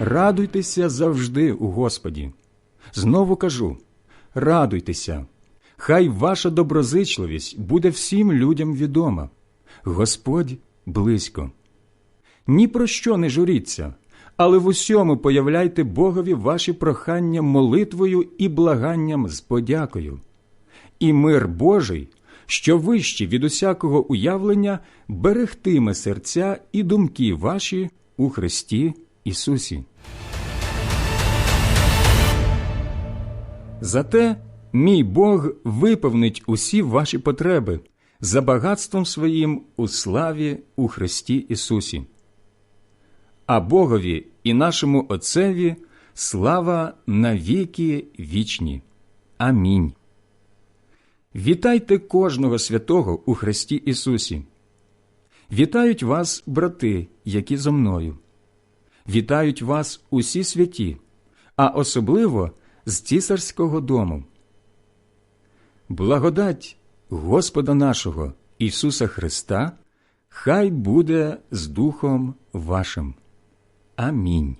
Радуйтеся завжди у Господі. Знову кажу радуйтеся, хай ваша доброзичливість буде всім людям відома. Господь близько. Ні про що не журіться, але в усьому появляйте Богові ваші прохання молитвою і благанням з подякою. І мир Божий, що вищий від усякого уявлення, берегтиме серця і думки ваші у Христі Ісусі. Зате мій Бог виповнить усі ваші потреби за багатством своїм у славі у Христі Ісусі. А Богові і нашому Отцеві слава навіки вічні. Амінь. Вітайте кожного святого у Христі Ісусі. Вітають вас, брати, які зо мною. Вітають вас усі святі, а особливо з цісарського дому. Благодать Господа нашого Ісуса Христа хай буде з Духом вашим. Амінь.